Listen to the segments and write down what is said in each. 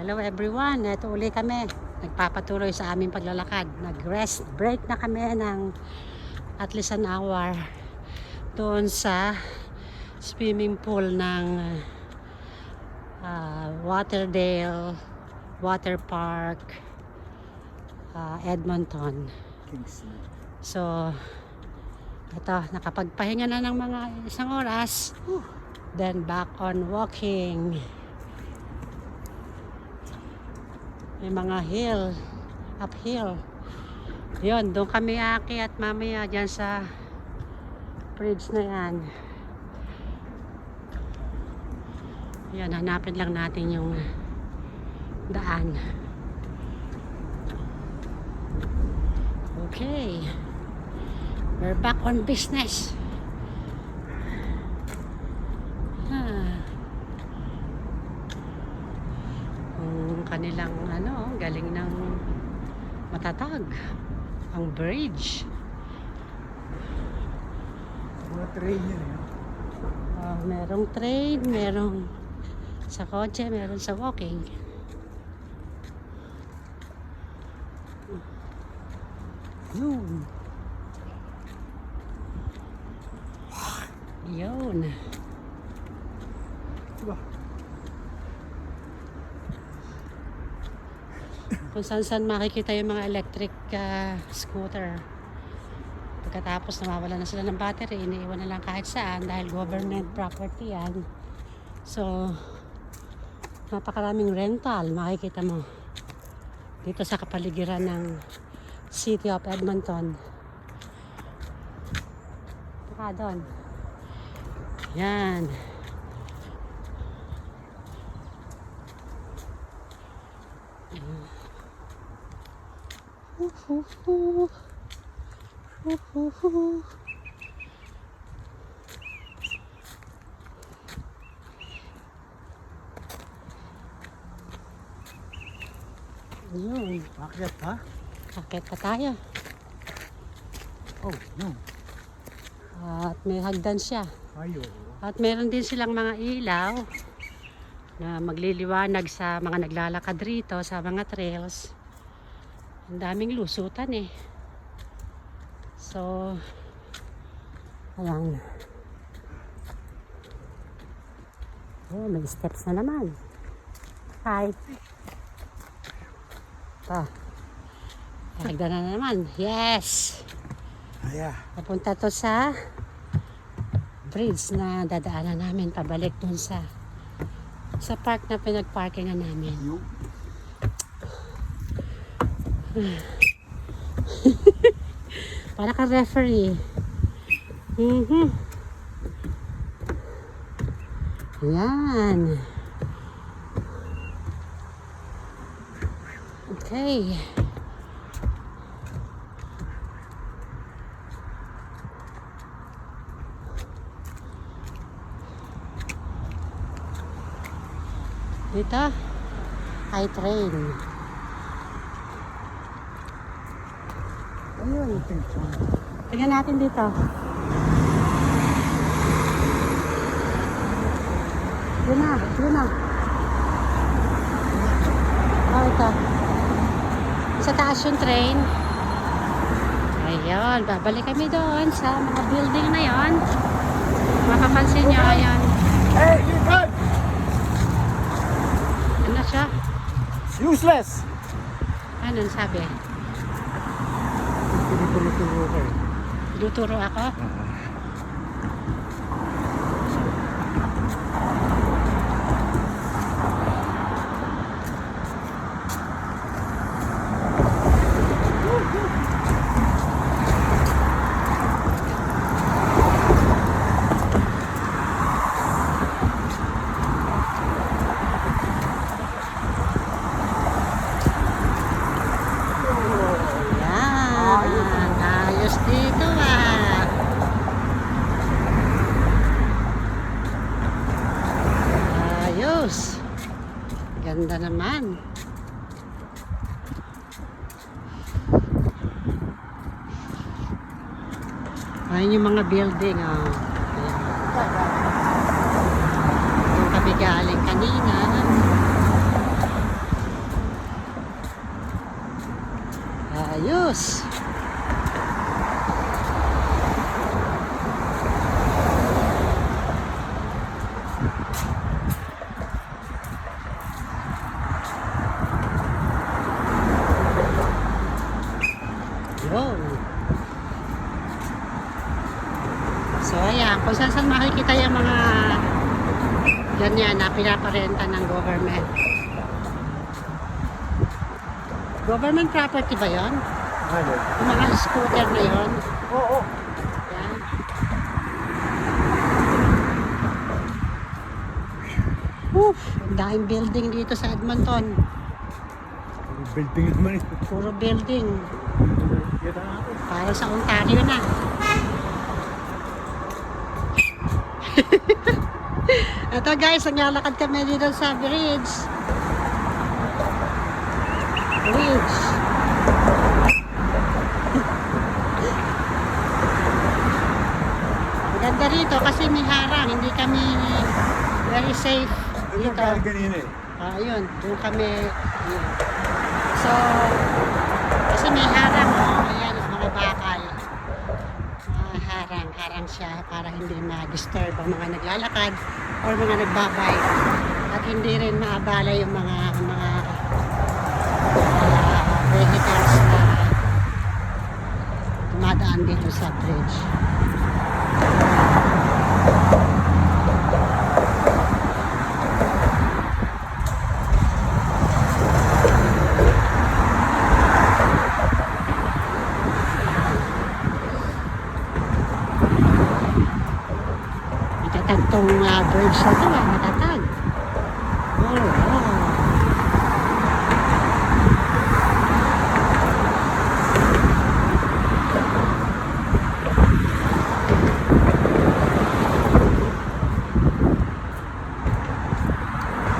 Hello everyone, ito uli kami. Nagpapatuloy sa aming paglalakad. Nag-rest break na kami ng at least an hour doon sa swimming pool ng ah, Waterdale Water Park ah, Edmonton. So, ito, nakapagpahinga na ng mga isang oras. Then back on walking. May mga hill, uphill. Yun, doon kami aakyat mamaya dyan sa bridge na yan. Yan, hanapin lang natin yung daan. Okay. We're back on business. Ah. Ang kanilang ano, galing ng matatag. Ang bridge. Mga train yun eh. Ah, merong train, merong sa kotse, meron sa walking. Yun. Yun. Diba? Kung saan saan makikita yung mga electric ah, scooter. Pagkatapos nawawala na sila ng battery, iniiwan na lang kahit saan dahil government property yan. So, napakaraming rental, makikita mo. Dito sa kapaligiran ng City of Edmonton. Baka doon. Yan. Uhuhu. Uhuhu. Yun. Akyat ha? Akit pa tayo. Oh, no. At may hagdan siya. Ayo. At meron din silang mga ilaw na magliliwanag sa mga naglalakad rito sa mga trails. Ang daming lusutan eh. So, ayan. Oh, may steps na naman. Hi. Ito. Hagdan na naman. Yes! Aya. Papunta to sa bridge na dadaanan namin pabalik dun sa sa park na pinagparkingan namin. Yung. Para ka referee. Mhm. Yan. Okay. Dito, ay train. Ayun. Tingnan natin dito. Yun na, yun na. Oh, ito. Sa taas yung train. Ayun, babalik kami doon sa mga building na yon. Makapansin nyo, ayan. Hey, you good? Ano siya? Useless. Ano sabi? Tinuturo ko eh. Tuturo ako? Yan. naman. Ayan yung mga building. Oh. Yung kami galing kanina. Ayos! Ayos! Pinaparenta ng government. Government property ba yon? Ano? Yung mga scooter na yon? Oo. Yan. Oof, ang daming building dito sa Edmonton. Building naman ito. Puro building. Para sa Ontario na. Ito guys, naglalakad kami dito sa bridge. Bridge. Maganda rito kasi may harang, hindi kami very safe dito. kanina eh. Ah, yun, doon kami. Yun. So, kasi may harang, oh, ayan, mga bakal. Mga harang, harang siya para hindi ma-disturb ang mga naglalakad or mga nagbabike. At hindi rin maabala yung mga mga uh, vehicles na dumadaan dito sa bridge. Matatag tong uh, bridge na ah, matatag.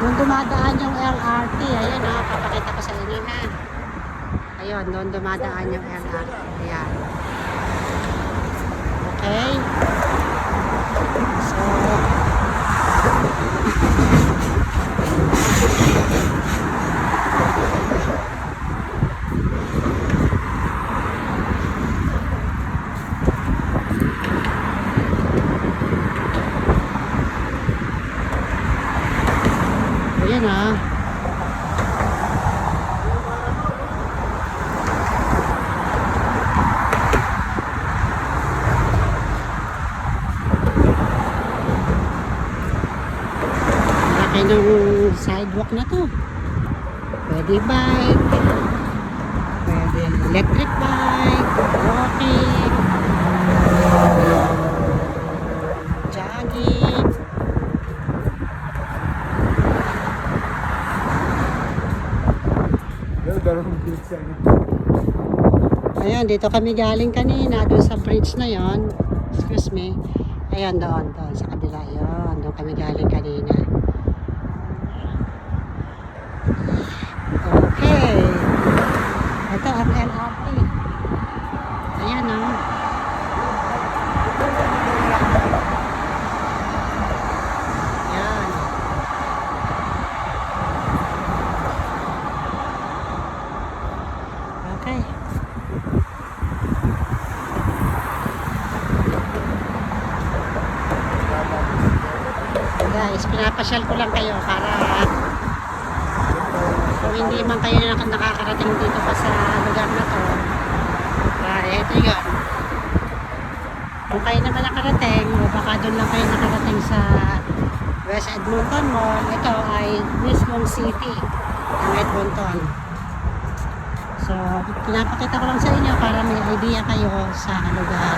Doon dumadaan yung LRT. Ayun ha, papakita ko sa inyo ha. Ayun, doon dumadaan yung LRT. Ayan. Okay. So, ayan ah. Sidewalk na to. Pwede bike. Pwede electric bike. Walking. Jogging. Ayan, dito kami galing kanina, doon sa bridge na yon. Excuse me. Ayan, doon, doon, sa kabila. Yun, doon kami galing kanina. Okay. Ito ang LRT. Ayan, oh. Ayan. Okay. Guys, pinapasyal ko lang kayo para hindi man kayo nak- nakakarating dito pa sa lugar na to, ah, ito yun. Kung kayo naman nakarating, o baka doon lang kayo nakarating sa West Edmonton Mall, ito ay mismong city ng Edmonton. So, pinapakita ko lang sa inyo para may idea kayo sa lugar.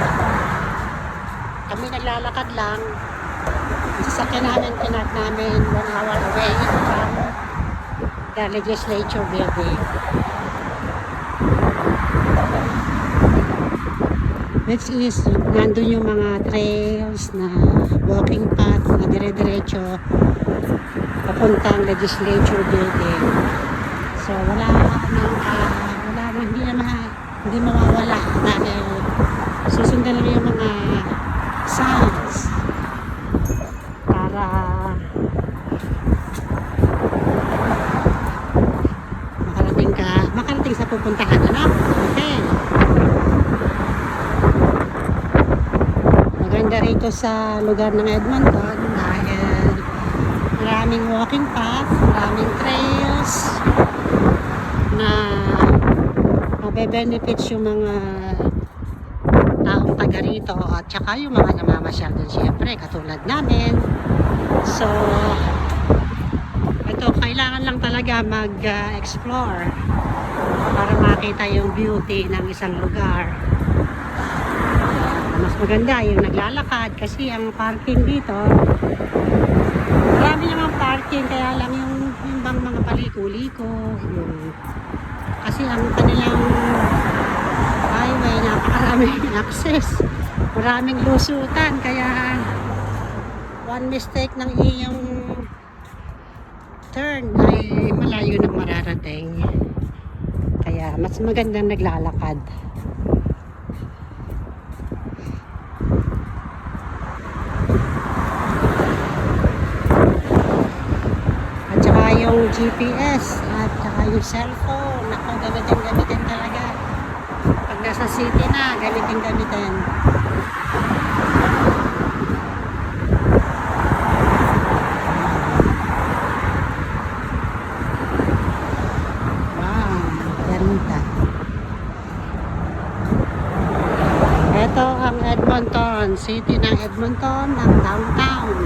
Kami naglalakad lang. Ang sasakyan namin, pinat namin one hour away the legislature building. Which is, nandun yung mga trails na walking path na dire-diretso papuntang legislature building. So, wala nang, ah, wala nang, hindi na ma, hindi mawawala dahil susundan lang yung mga signs para makarating ka, makarating sa pupuntahan, ano? Okay. Dito sa lugar ng Edmonton dahil maraming walking path, maraming trails na mabe-benefits yung mga taong taga rito at saka yung mga namamasyal din syempre katulad namin. So, ito kailangan lang talaga mag-explore para makita yung beauty ng isang lugar. Mas maganda yung naglalakad kasi ang parking dito marami namang parking kaya lang yung, yung bang mga paliko-liko kasi ang kanilang highway napakaraming access maraming lusutan kaya one mistake ng iyong turn ay malayo nang mararating. Kaya mas magandang naglalakad At saka yung GPS at saka yung cellphone. Ako, gamitin gamitin talaga. Pag nasa city na, gamitin gamitin. Wow, ganda. Ito ang Edmonton, city ng Edmonton, ng downtown.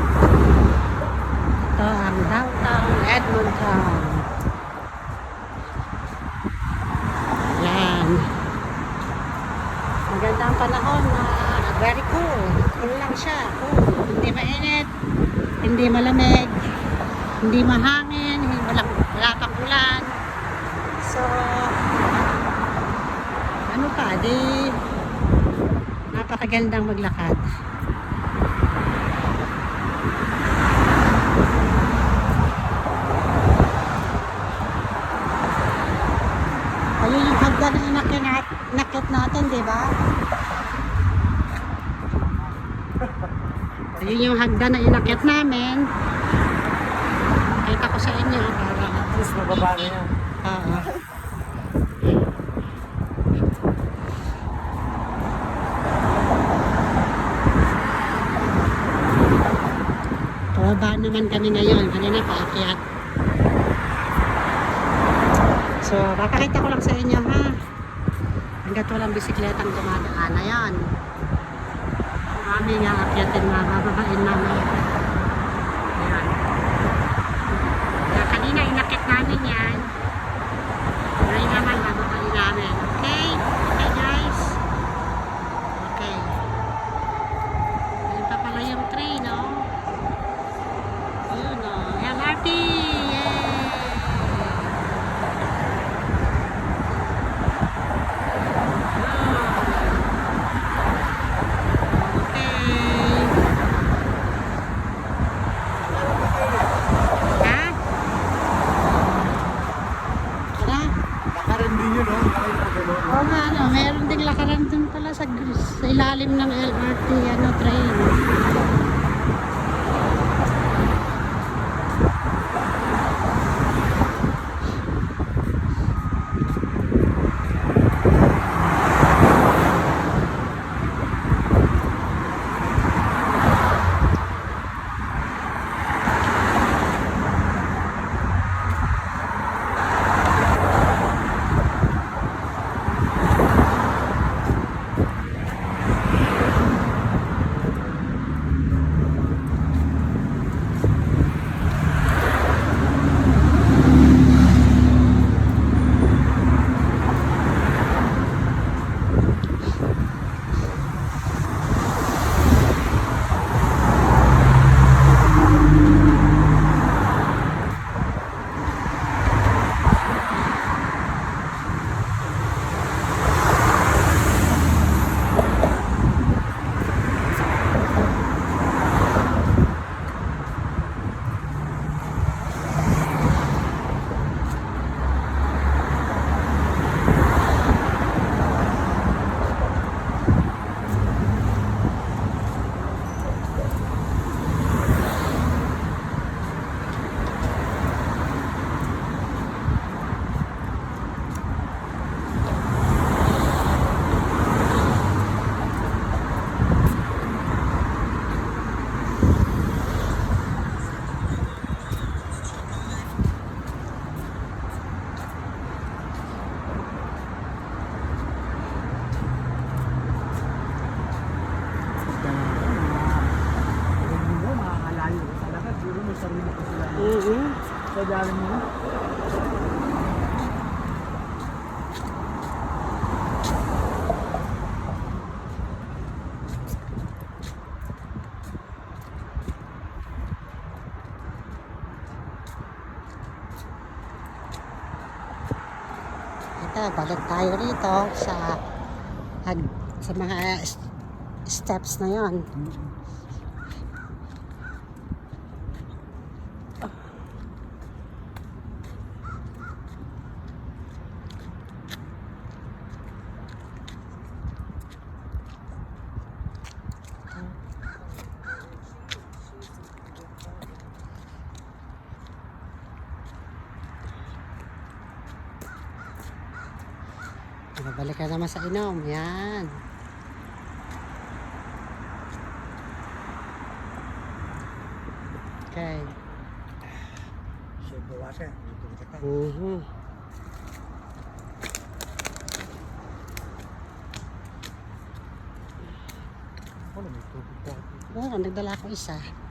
Ito ang downtown Edmonton. Yan. Magandang panahon na very cool. Cool lang siya. Cool. Hindi mainit. Hindi malamig. Hindi mahangin. Walang, wala pang ulan. So, ano pa, di napakagandang maglakad. Ayun yung hagdan na inakit, nat inakit natin, di ba? Ayun yung hagdan na inakit namin. Kita ko sa inyo para Tapos mababa na yan. Oo. Pababa naman kami ngayon. Kanina paakyat. So, papakita ko lang sa inyo ha. Hanggat walang bisikletang dumadaan na yan. Kami nga akyatin na, bababain namin. Ayan. Kaya kanina inakit namin yan. Ngayon naman bababain namin. Okay guys? Okay. Ayun pa pala yung train, no? Ayun, no? MRT! Yay! Okay. Ha? Ano? Lakarin din yun, no? Lakarin pa gano'n. Oo nga, ano, meron ding lakaran dun pala sa, sa ilalim ng mo. Ito, balik tayo rito sa sa mga steps na yon. Balik ka naman sa inom. Yan. Okay. Siya bawasan. Tubig pa? Meron, nagdala ko isa.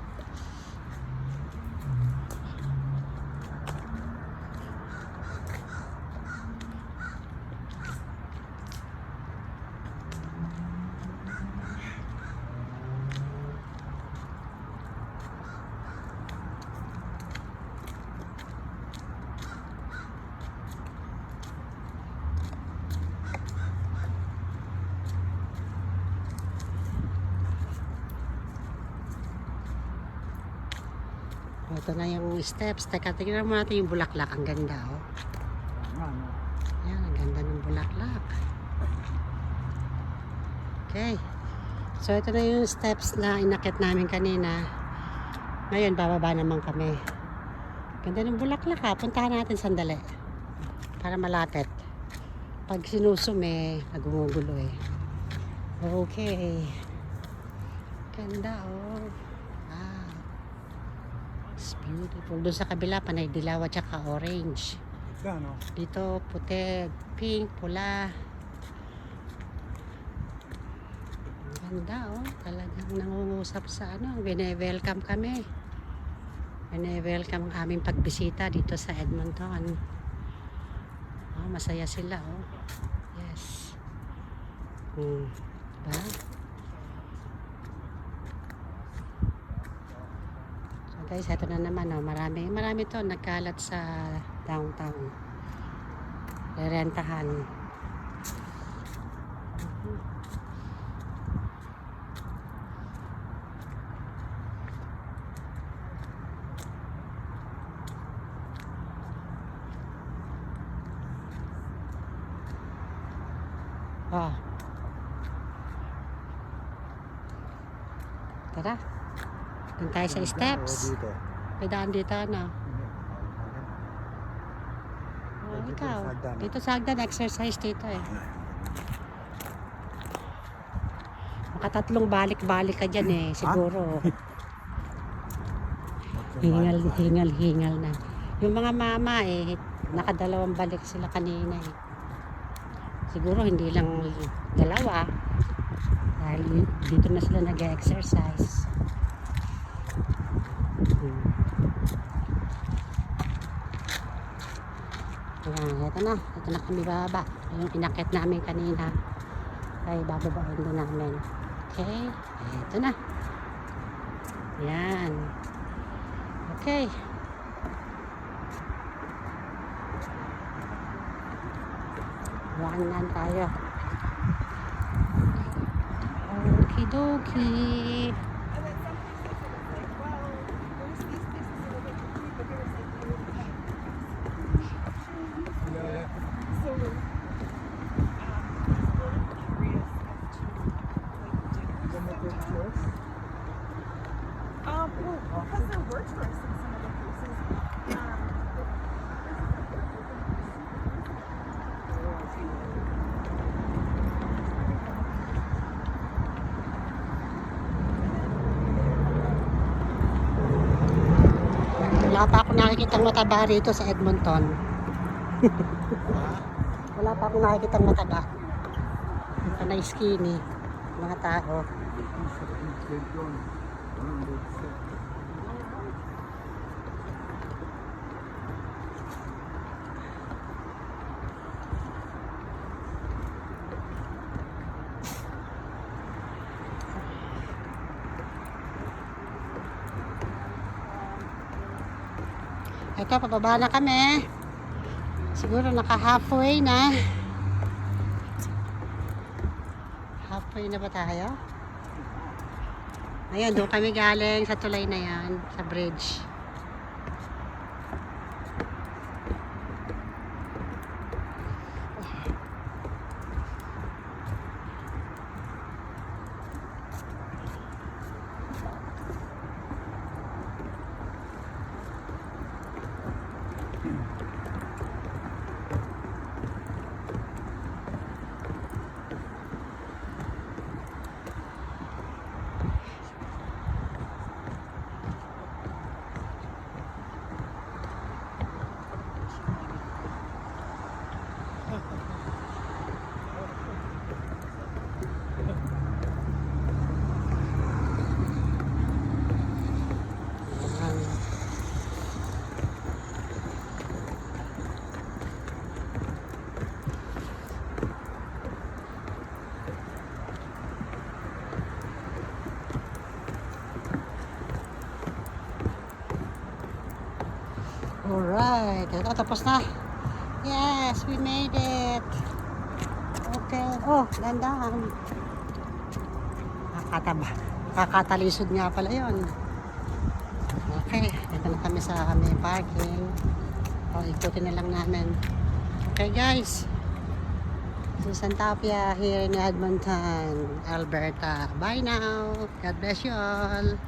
Ito na yung steps. Teka, tingnan mo natin yung bulaklak. Ang ganda, oh. Yan, ang ganda ng bulaklak. Okay. So, ito na yung steps na inakit namin kanina. Ngayon, bababa naman kami. Ganda ng bulaklak ha. Puntahan natin sandali. Para malapit. Pag sinusumi, nagumugulo eh. Okay. Ganda oh. Beautiful. Doon sa kabila, panay dilaw at saka orange. Ito, ano? Dito, puti, pink, pula. Ganda, oh. Talagang nangungusap sa ano. Bine-welcome kami. Bine-welcome ang aming pagbisita dito sa Edmonton. Oh, masaya sila, oh. Yes. Hmm. Diba? Guys, ito na naman, oh. Marami, marami to nagkalat sa downtown. Rerentahan. Ah. Tara. Doon tayo sa steps. May daan dito, ano? Oh, ikaw. Dito sa hagdan, exercise dito eh. Makatatlong balik-balik ka dyan eh, siguro. hingal, hingal, hingal na. Yung mga mama eh, nakadalawang balik sila kanina eh. Siguro hindi lang dalawa. Dahil dito na sila nag-exercise. Ayan, ito na. Ito na kami baba. Yung inakit namin kanina. Ay, bababain din namin. Okay. Ito na. Yan. Okay. Yan lang tayo. Okie dokie. Um, well, because there were tourists in some of the places. Um, Wala pa ako nakikitang mataba rito sa Edmonton. Wala pa ako nakikitang mataba. Panay skinny. Mga tao. Ito, pababa na kami. Siguro naka halfway na. Halfway na ba tayo? Ayan, doon kami galing sa tulay na yan, sa bridge. Ayan. Alright, ito tapos na. Yes, we made it. Okay. Oh, dandahan. Kakataba. Kakatalisod nga pala yon. Okay, dito na kami sa may parking. O, ikutin na lang namin. Okay guys. Is Santapia here in Edmonton, Alberta. Bye now. God bless you all.